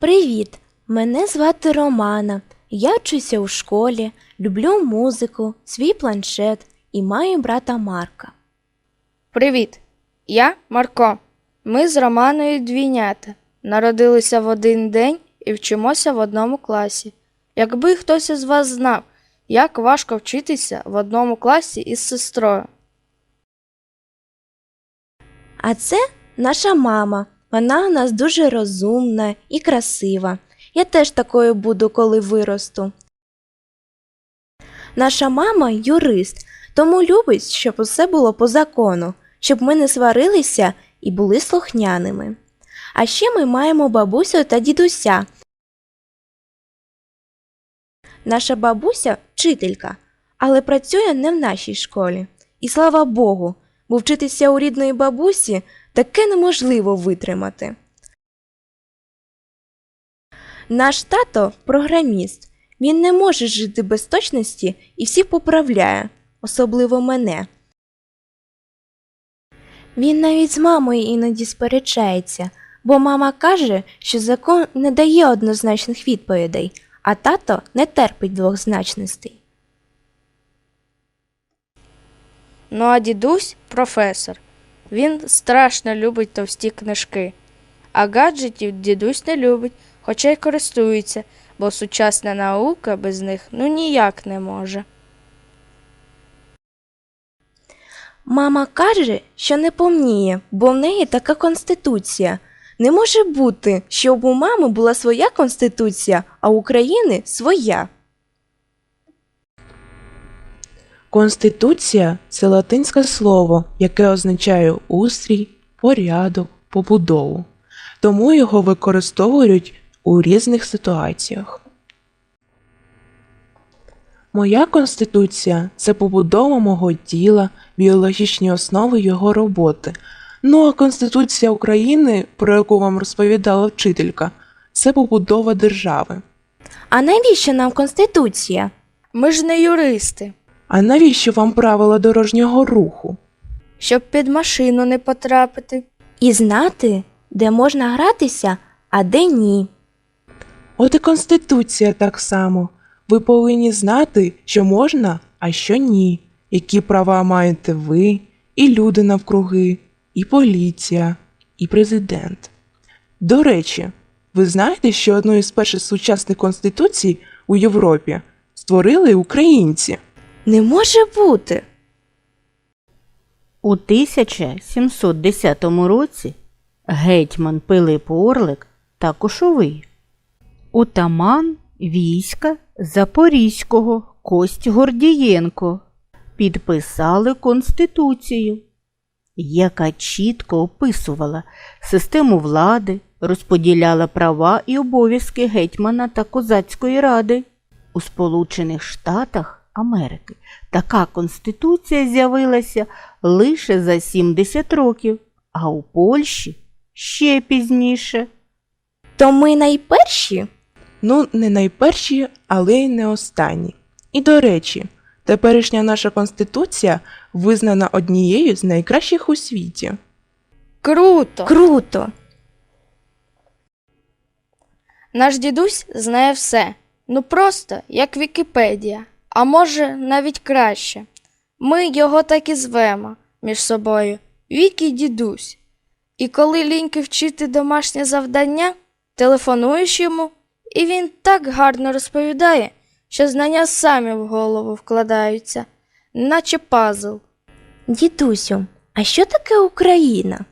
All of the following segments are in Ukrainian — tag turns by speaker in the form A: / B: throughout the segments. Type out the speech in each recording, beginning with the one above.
A: Привіт! Мене звати Романа. Я вчуся у школі, люблю музику, свій планшет і маю брата Марка.
B: Привіт, я Марко. Ми з Романою двійнята. Народилися в один день і вчимося в одному класі. Якби хтось із вас знав, як важко вчитися в одному класі із сестрою.
A: А це наша мама. Вона у нас дуже розумна і красива. Я теж такою буду, коли виросту. Наша мама юрист, тому любить, щоб усе було по закону, щоб ми не сварилися і були слухняними. А ще ми маємо бабусю та дідуся. Наша бабуся вчителька, але працює не в нашій школі. І слава Богу, бо вчитися у рідної бабусі таке неможливо витримати. Наш тато програміст. Він не може жити без точності і всіх поправляє, особливо мене. Він навіть з мамою іноді сперечається, бо мама каже, що закон не дає однозначних відповідей, а тато не терпить двохзначностей.
B: Ну а дідусь професор. Він страшно любить товсті книжки. А гаджетів дідусь не любить, хоча й користується, бо сучасна наука без них ну ніяк не може.
A: Мама каже, що не повніє, бо в неї така конституція. Не може бути, щоб у мами була своя конституція, а України своя.
C: Конституція це латинське слово, яке означає устрій, порядок, побудову. Тому його використовують у різних ситуаціях. Моя конституція це побудова мого тіла, біологічні основи його роботи. Ну а Конституція України, про яку вам розповідала вчителька, це побудова держави.
A: А навіщо нам конституція?
B: Ми ж не юристи,
C: А навіщо вам правила дорожнього руху?
B: щоб під машину не потрапити.
A: І знати, де можна гратися, а де ні.
C: От і Конституція так само. Ви повинні знати, що можна, а що ні, які права маєте ви, і люди навкруги, і поліція, і президент. До речі, ви знаєте, що одну із перших сучасних конституцій у Європі створили українці?
A: Не може бути.
D: У 1710 році гетьман Пилип Орлик та Кошовий, утаман війська Запорізького Кость Гордієнко підписали Конституцію, яка чітко описувала систему влади, розподіляла права і обов'язки гетьмана та козацької ради. У Сполучених Штатах Америки така конституція з'явилася лише за 70 років, а у Польщі ще пізніше.
A: То ми найперші?
C: Ну, не найперші, але й не останні. І до речі, теперішня наша конституція визнана однією з найкращих у світі.
B: Круто!
A: Круто!
B: Наш дідусь знає все. Ну просто як Вікіпедія, а може навіть краще. Ми його так і звемо між собою Вікі дідусь. І коли ліньки вчити домашнє завдання, телефонуєш йому, і він так гарно розповідає, що знання самі в голову вкладаються, наче пазл.
A: Дідусю, а що таке Україна?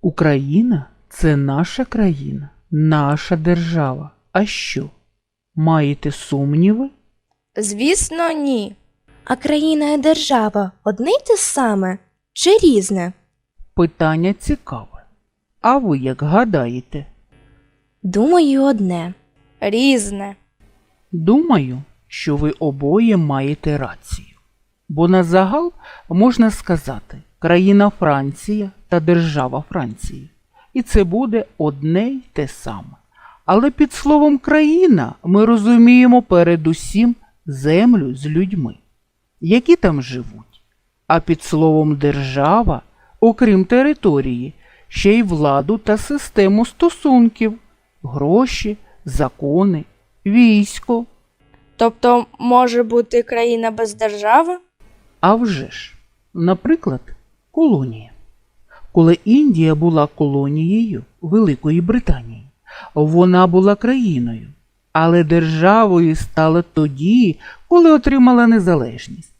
E: Україна це наша країна, наша держава. А що? Маєте сумніви?
B: Звісно, ні.
A: А країна і держава одне й те саме чи різне?
E: Питання цікаве. А ви як гадаєте?
A: Думаю, одне.
B: Різне.
E: Думаю, що ви обоє маєте рацію. Бо на загал можна сказати країна Франція та держава Франції. І це буде одне й те саме. Але під словом країна ми розуміємо передусім землю з людьми, які там живуть. А під словом держава, окрім території, ще й владу та систему стосунків, гроші, закони, військо.
B: Тобто може бути країна без держави?
E: А вже ж, наприклад, колонія. Коли Індія була колонією Великої Британії, вона була країною, але державою стала тоді, коли отримала незалежність.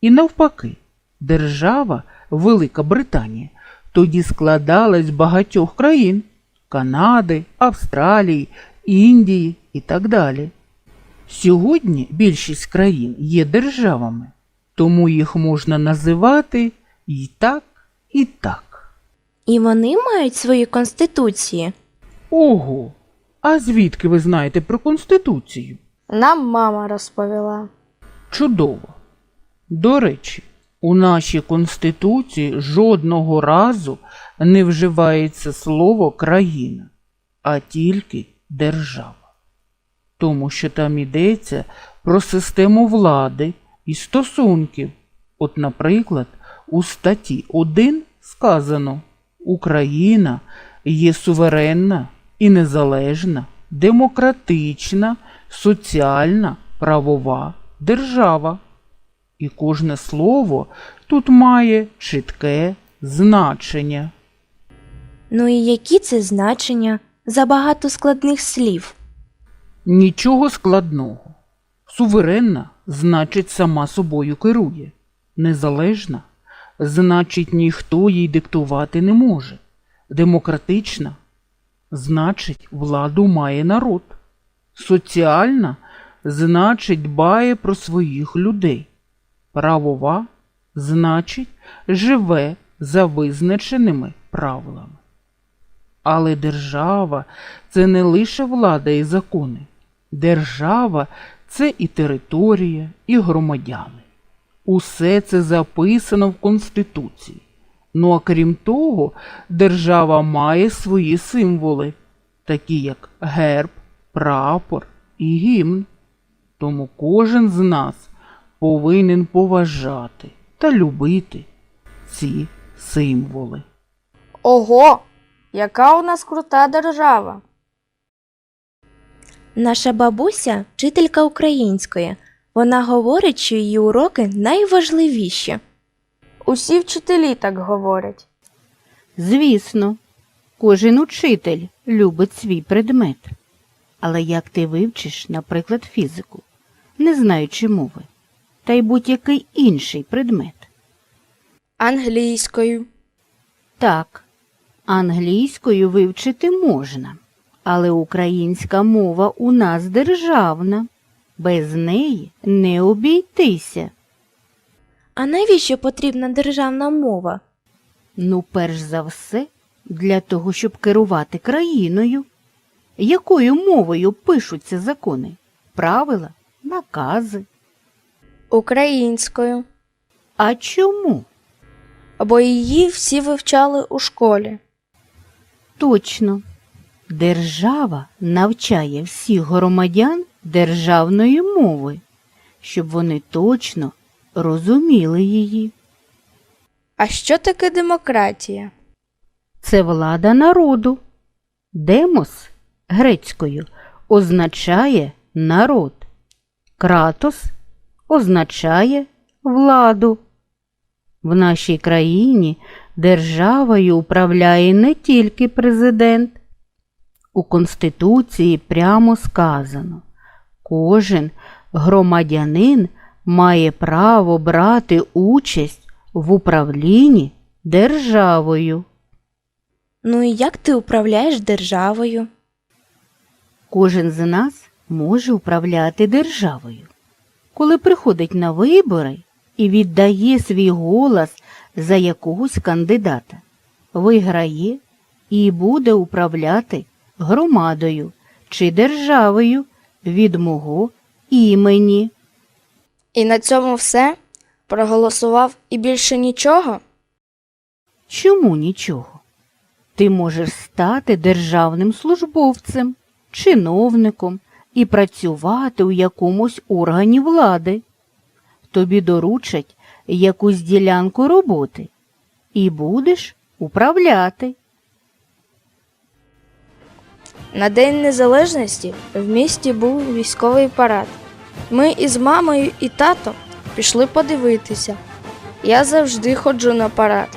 E: І навпаки, держава Велика Британія тоді складалась з багатьох країн Канади, Австралії, Індії і так далі. Сьогодні більшість країн є державами, тому їх можна називати і так, і так.
A: І вони мають свої конституції.
E: Ого! А звідки ви знаєте про Конституцію?
B: Нам мама розповіла.
E: Чудово. До речі, у нашій Конституції жодного разу не вживається слово країна, а тільки держава. Тому що там йдеться про систему влади і стосунків. От, наприклад, у статті 1 сказано Україна є суверенна і незалежна, демократична, соціальна, правова держава. І кожне слово тут має чітке значення.
A: Ну і які це значення? Забагато складних слів.
E: Нічого складного. Суверенна значить сама собою керує. Незалежна значить ніхто їй диктувати не може. Демократична значить владу має народ. Соціальна значить дбає про своїх людей. Правова значить живе за визначеними правилами. Але держава це не лише влада і закони. Держава це і територія, і громадяни. Усе це записано в Конституції. Ну а крім того, держава має свої символи, такі як герб, прапор і гімн. Тому кожен з нас повинен поважати та любити ці символи.
B: Ого! Яка у нас крута держава!
A: Наша бабуся вчителька української. Вона говорить, що її уроки найважливіші.
B: Усі вчителі так говорять.
D: Звісно, кожен учитель любить свій предмет. Але як ти вивчиш, наприклад, фізику, не знаючи мови, та й будь-який інший предмет?
B: Англійською.
D: Так, англійською вивчити можна, але українська мова у нас державна. Без неї не обійтися.
A: А навіщо потрібна державна мова?
D: Ну, перш за все, для того, щоб керувати країною. Якою мовою пишуться закони? Правила, накази.
B: Українською.
D: А чому?
B: Бо її всі вивчали у школі.
D: Точно. Держава навчає всіх громадян державної мови, щоб вони точно розуміли її.
B: А що таке демократія?
D: Це влада народу. Демос грецькою означає народ. Кратос означає владу. В нашій країні державою управляє не тільки президент. У Конституції прямо сказано, кожен громадянин має право брати участь в управлінні державою.
A: Ну і як ти управляєш державою?
D: Кожен з нас може управляти державою. Коли приходить на вибори і віддає свій голос за якогось кандидата, виграє і буде управляти громадою чи державою від мого імені.
B: І на цьому все? Проголосував і більше нічого?
D: Чому нічого? Ти можеш стати державним службовцем, чиновником і працювати у якомусь органі влади. Тобі доручать якусь ділянку роботи і будеш управляти.
B: На День Незалежності в місті був військовий парад. Ми із мамою і татом пішли подивитися. Я завжди ходжу на парад,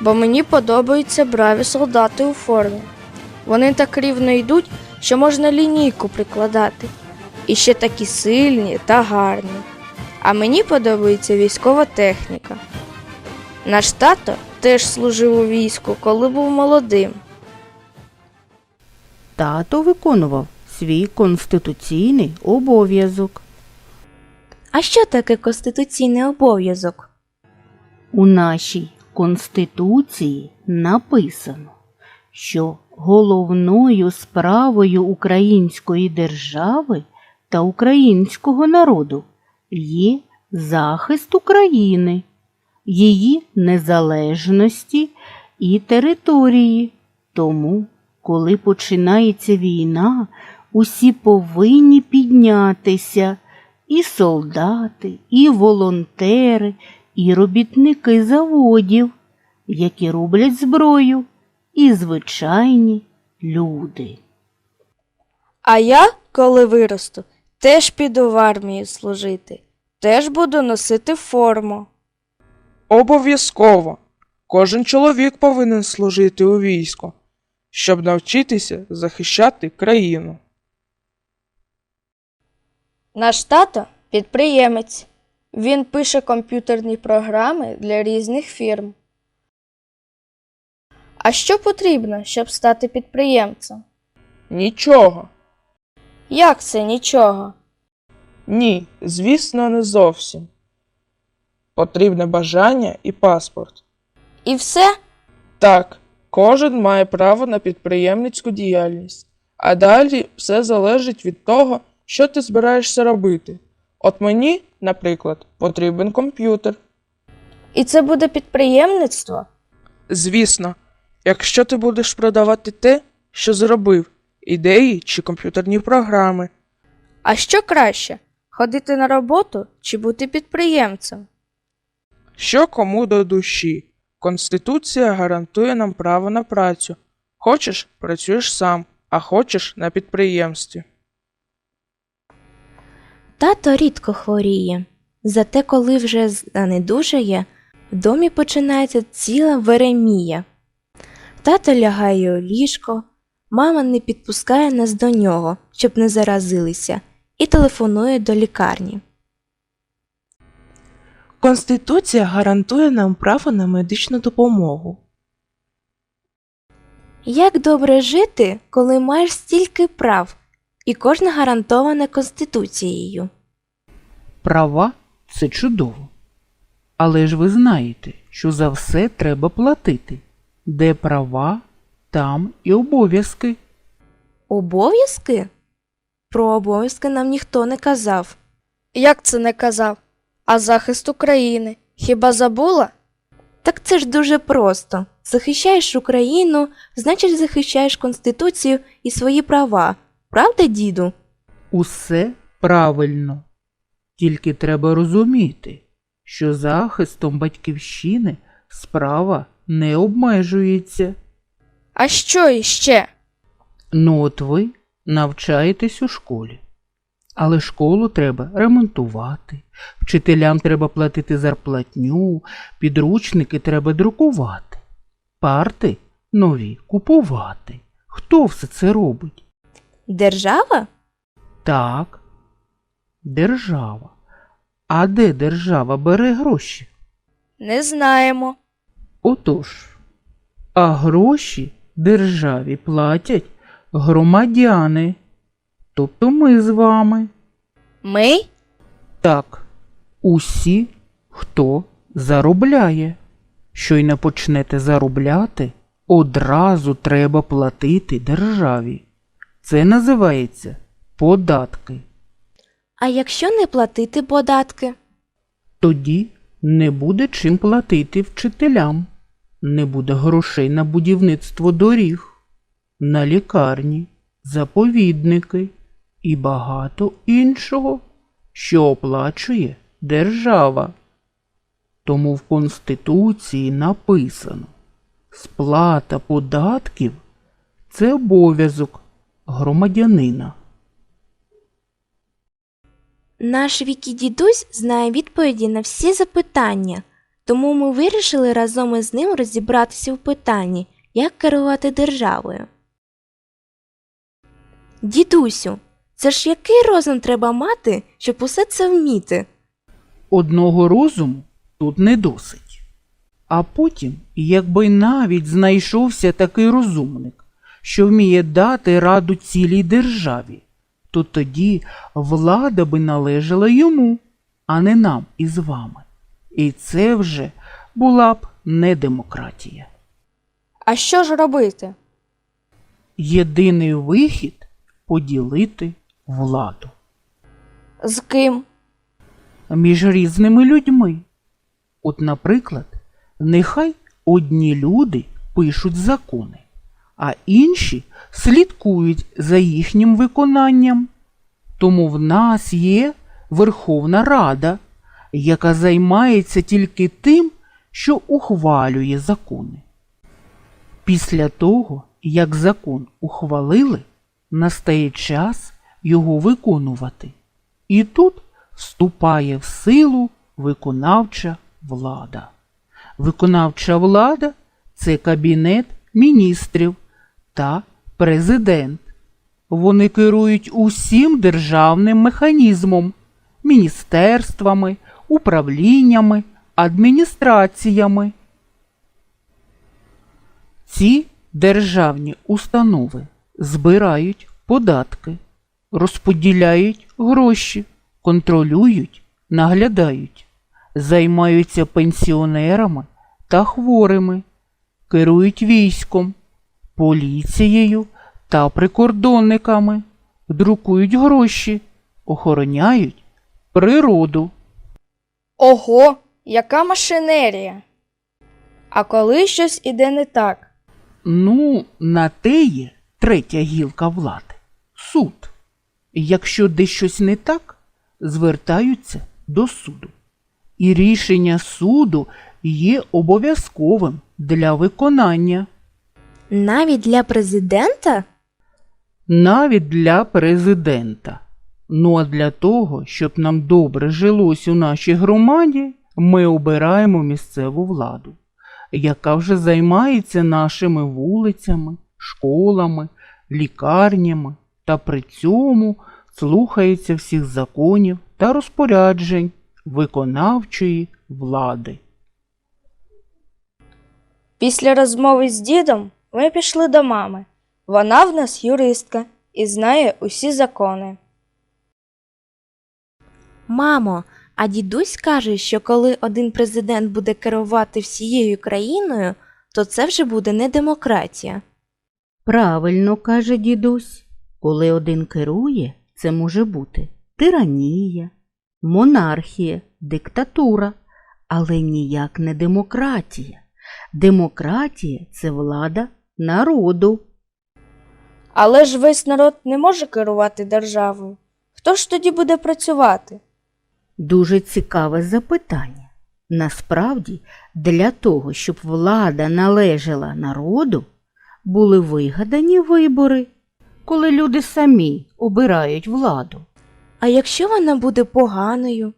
B: бо мені подобаються браві солдати у формі. Вони так рівно йдуть, що можна лінійку прикладати. І ще такі сильні та гарні. А мені подобається військова техніка. Наш тато теж служив у війську, коли був молодим.
D: Тато виконував свій конституційний обов'язок.
A: А що таке конституційний обов'язок?
D: У нашій Конституції написано, що головною справою української держави та українського народу є захист України, її незалежності і території. Тому, коли починається війна, усі повинні піднятися і солдати, і волонтери, і робітники заводів, які роблять зброю, і звичайні люди.
B: А я, коли виросту, теж піду в армію служити, теж буду носити форму.
C: Обов'язково. Кожен чоловік повинен служити у війську, щоб навчитися захищати країну.
B: Наш тато підприємець. Він пише комп'ютерні програми для різних фірм. А що потрібно, щоб стати підприємцем?
C: Нічого.
B: Як це нічого?
C: Ні, звісно, не зовсім. Потрібне бажання і паспорт.
B: І все?
C: Так, кожен має право на підприємницьку діяльність, а далі все залежить від того, що ти збираєшся робити. От мені, наприклад, потрібен комп'ютер.
B: І це буде підприємництво?
C: Звісно, якщо ти будеш продавати те, що зробив, ідеї чи комп'ютерні програми.
B: А що краще? Ходити на роботу чи бути підприємцем?
C: Що кому до душі? Конституція гарантує нам право на працю. Хочеш працюєш сам, а хочеш на підприємстві.
A: Тато рідко хворіє. Зате, коли вже занедужає, в домі починається ціла веремія. Тато лягає у ліжко, мама не підпускає нас до нього, щоб не заразилися, і телефонує до лікарні.
C: Конституція гарантує нам право на медичну допомогу.
A: Як добре жити, коли маєш стільки прав, і кожна гарантована Конституцією?
E: Права це чудово. Але ж ви знаєте, що за все треба платити. Де права, там і обов'язки.
A: Обов'язки? Про обов'язки нам ніхто не казав.
B: Як це не казав? А захист України? Хіба забула?
A: Так це ж дуже просто. Захищаєш Україну, значить захищаєш Конституцію і свої права. Правда, діду?
E: Усе правильно. Тільки треба розуміти, що захистом батьківщини справа не обмежується.
B: А що іще?
E: Ну от ви навчаєтесь у школі. Але школу треба ремонтувати, вчителям треба платити зарплатню, підручники треба друкувати, парти нові купувати. Хто все це робить?
A: Держава?
E: Так, держава. А де держава бере гроші?
B: Не знаємо.
E: Отож, а гроші державі платять громадяни, тобто ми з вами.
B: Ми?
E: Так, усі, хто заробляє. Щойно почнете заробляти, одразу треба платити державі. Це називається податки.
A: А якщо не платити податки?
E: Тоді не буде чим платити вчителям, не буде грошей на будівництво доріг, на лікарні, заповідники і багато іншого, що оплачує держава. Тому в Конституції написано сплата податків це обов'язок громадянина.
A: Наш Вікі дідусь знає відповіді на всі запитання, тому ми вирішили разом із ним розібратися в питанні, як керувати державою. Дідусю, це ж який розум треба мати, щоб усе це вміти?
E: Одного розуму тут не досить. А потім, якби навіть знайшовся такий розумник, що вміє дати раду цілій державі, то тоді влада би належала йому, а не нам із вами. І це вже була б не демократія.
B: А що ж робити?
E: Єдиний вихід поділити владу
B: З ким?
E: між різними людьми. От, наприклад, нехай одні люди пишуть закони, а інші слідкують за їхнім виконанням. Тому в нас є Верховна Рада, яка займається тільки тим, що ухвалює закони. Після того, як закон ухвалили, настає час його виконувати. І тут вступає в силу виконавча влада. Виконавча влада це кабінет міністрів та президент. Вони керують усім державним механізмом, міністерствами, управліннями, адміністраціями. Ці державні установи збирають податки, розподіляють гроші, контролюють, наглядають, займаються пенсіонерами та хворими, керують військом, поліцією та прикордонниками, друкують гроші, охороняють природу.
B: Ого, яка машинерія! А коли щось іде не так?
E: Ну, на те є третя гілка влади суд. Якщо десь щось не так, звертаються до суду. І рішення суду є обов'язковим для виконання,
A: Навіть для президента?
E: навіть для президента. Ну а для того, щоб нам добре жилось у нашій громаді, ми обираємо місцеву владу, яка вже займається нашими вулицями, школами, лікарнями та при цьому слухається всіх законів та розпоряджень виконавчої влади.
B: Після розмови з дідом ми пішли до мами. Вона в нас юристка і знає усі закони.
A: Мамо, а дідусь каже, що коли один президент буде керувати всією країною, то це вже буде не демократія.
D: Правильно каже дідусь, коли один керує, це може бути тиранія, монархія, диктатура, але ніяк не демократія. Демократія це влада народу.
B: Але ж весь народ не може керувати державою. Хто ж тоді буде працювати?
D: Дуже цікаве запитання. Насправді, для того, щоб влада належала народу, були вигадані вибори, коли люди самі обирають владу.
A: А якщо вона буде поганою?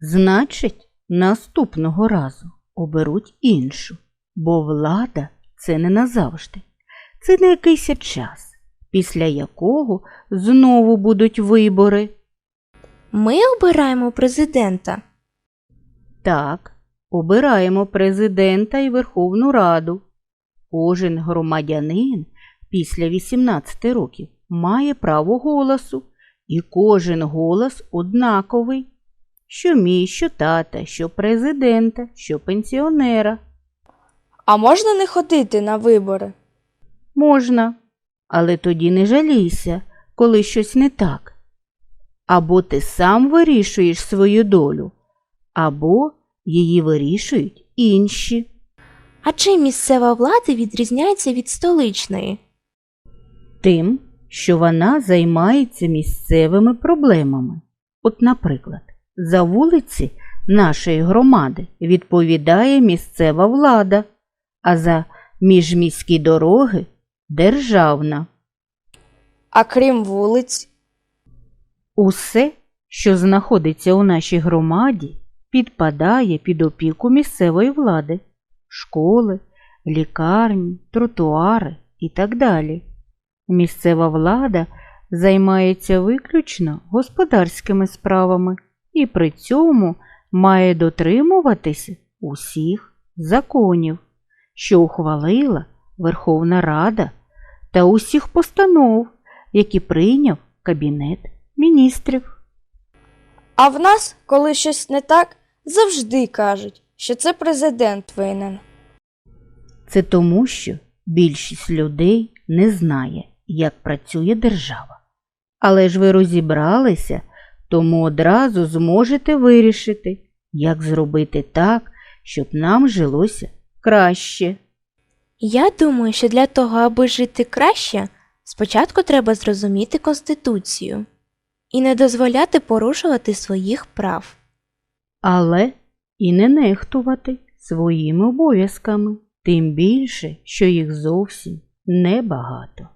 D: Значить, наступного разу оберуть іншу, бо влада це не назавжди, це на якийсь час, після якого знову будуть вибори.
A: Ми обираємо президента.
D: Так, обираємо президента і Верховну Раду. Кожен громадянин після 18 років має право голосу, і кожен голос однаковий. Що мій, що тата, що президента, що пенсіонера.
B: А можна не ходити на вибори?
D: Можна, але тоді не жалійся, коли щось не так. Або ти сам вирішуєш свою долю, або її вирішують інші.
A: А чим місцева влада відрізняється від столичної?
D: Тим, що вона займається місцевими проблемами. От, наприклад, за вулиці нашої громади відповідає місцева влада, а за міжміські дороги державна.
B: А крім вулиць,
D: Усе, що знаходиться у нашій громаді, підпадає під опіку місцевої влади, школи, лікарні, тротуари і так далі. Місцева влада займається виключно господарськими справами і при цьому має дотримуватися усіх законів, що ухвалила Верховна Рада та усіх постанов, які прийняв Кабінет міністрів.
B: а в нас, коли щось не так, завжди кажуть, що це президент винен.
D: Це тому, що більшість людей не знає, як працює держава. Але ж ви розібралися, тому одразу зможете вирішити, як зробити так, щоб нам жилося краще.
A: Я думаю, що для того, аби жити краще, спочатку треба зрозуміти Конституцію і не дозволяти порушувати своїх прав.
D: Але і не нехтувати своїми обов'язками, тим більше, що їх зовсім небагато.